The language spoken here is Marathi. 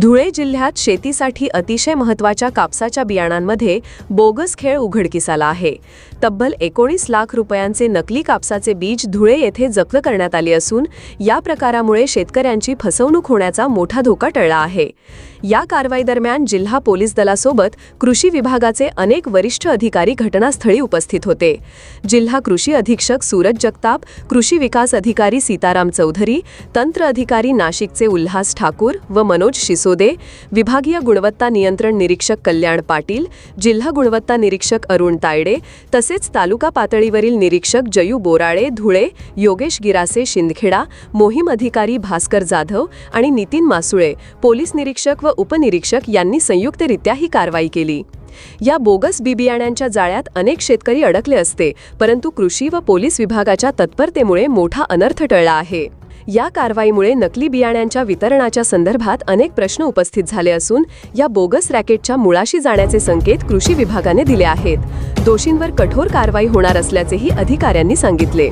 धुळे जिल्ह्यात शेतीसाठी अतिशय महत्त्वाच्या कापसाच्या बियाणांमध्ये बोगस खेळ उघडकीस आला आहे. तब्बल एकोणीस लाख रुपयांचे नकली कापसाचे बीज धुळे येथे जप्त करण्यात आले असून या प्रकारामुळे शेतकऱ्यांची फसवणूक होण्याचा मोठा धोका टळला आहे. या कारवाई दरम्यान जिल्हा पोलीस दलासोबत कृषी विभागाचे अनेक वरिष्ठ अधिकारी घटनास्थळी उपस्थित होते. जिल्हा कृषी अधीक्षक सूरज जगताप कृषी विकास अधिकारी सीताराम चौधरी तंत्र अधिकारी नाशिकचे उल्हास ठाकूर व मनोज शिसोदे विभागीय गुणवत्ता नियंत्रण निरीक्षक कल्याण पाटील जिल्हा गुणवत्ता निरीक्षक अरुण तायडे तसेच तालुका पातळीवरील निरीक्षक जयू बोराळे धुळे योगेश गिरासे शिंदखेडा मोहीम अधिकारी भास्कर जाधव आणि नितीन मासुळे पोलीस निरीक्षक व उपनिरीक्षक यांनी संयुक्तरित्या ही कारवाई केली या बोगस बिबियाण्यांच्या जाळ्यात अनेक शेतकरी अडकले असते परंतु कृषी व पोलीस विभागाच्या तत्परतेमुळे मोठा अनर्थ टळला आहे या कारवाईमुळे नकली बियाण्यांच्या वितरणाच्या संदर्भात अनेक प्रश्न उपस्थित झाले असून या बोगस रॅकेटच्या मुळाशी जाण्याचे संकेत कृषी विभागाने दिले आहेत. दोषींवर कठोर कारवाई होणार असल्याचेही अधिकाऱ्यांनी सांगितले.